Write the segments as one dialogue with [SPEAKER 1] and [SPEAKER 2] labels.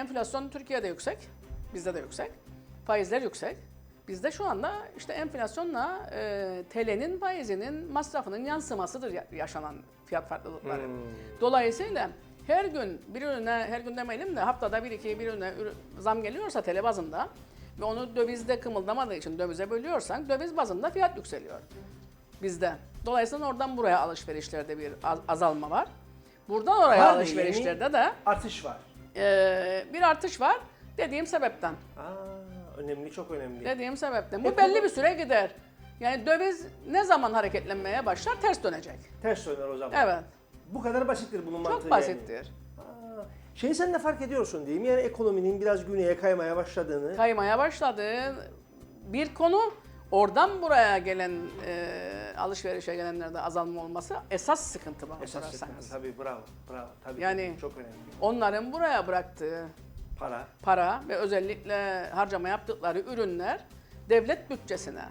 [SPEAKER 1] enflasyon Türkiye'de yüksek, bizde de yüksek. Faizler yüksek. Bizde şu anda işte enflasyonla e, TL'nin faizinin masrafının yansımasıdır ya- yaşanan fiyat farklılıkları.
[SPEAKER 2] Hmm.
[SPEAKER 1] Dolayısıyla her gün bir ürüne, her gün demeyelim de haftada bir iki bir ürüne ürü- zam geliyorsa TL bazında ve onu dövizde kımıldamadığı için dövize bölüyorsan döviz bazında fiyat yükseliyor bizde. Dolayısıyla oradan buraya alışverişlerde bir az- azalma var. Buradan oraya
[SPEAKER 2] mı?
[SPEAKER 1] alışverişlerde de
[SPEAKER 2] Artış var.
[SPEAKER 1] E, bir artış var dediğim sebepten.
[SPEAKER 2] Aa, önemli, çok önemli.
[SPEAKER 1] Dediğim sebepten. Bu belli bir süre gider. Yani döviz ne zaman hareketlenmeye başlar? Ters dönecek.
[SPEAKER 2] Ters döner o zaman.
[SPEAKER 1] Evet.
[SPEAKER 2] Bu kadar basittir bunun mantığı
[SPEAKER 1] Çok basittir.
[SPEAKER 2] Yani. Aa, Şeyi sen de fark ediyorsun mi? Yani ekonominin biraz güneye kaymaya başladığını.
[SPEAKER 1] Kaymaya başladı. Bir konu oradan buraya gelen e, alışverişe gelenlerde azalma olması esas sıkıntı bana
[SPEAKER 2] Esas
[SPEAKER 1] sorarsanız.
[SPEAKER 2] sıkıntı. Tabii bravo. Bravo. Tabii,
[SPEAKER 1] Yani-
[SPEAKER 2] tabii, çok önemli.
[SPEAKER 1] Onların buraya bıraktığı
[SPEAKER 2] Para.
[SPEAKER 1] para ve özellikle harcama yaptıkları ürünler devlet bütçesine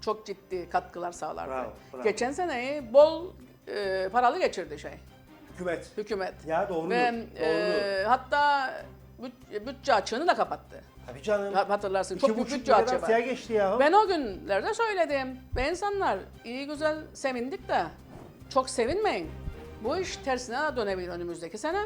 [SPEAKER 1] çok ciddi katkılar sağlardı.
[SPEAKER 2] Bravo, bravo.
[SPEAKER 1] Geçen seneyi bol e, paralı geçirdi şey
[SPEAKER 2] Hükümet.
[SPEAKER 1] hükümet.
[SPEAKER 2] Ya doğru.
[SPEAKER 1] Ve
[SPEAKER 2] doğru.
[SPEAKER 1] e, hatta büt- bütçe açığını da kapattı.
[SPEAKER 2] Tabii canım.
[SPEAKER 1] Ha- Hatırlarsın çok büyük bütçe
[SPEAKER 2] artıya
[SPEAKER 1] var.
[SPEAKER 2] geçti ya.
[SPEAKER 1] Ben o günlerde söyledim. Ve insanlar iyi güzel sevindik de çok sevinmeyin. Bu iş tersine de dönebilir önümüzdeki sene.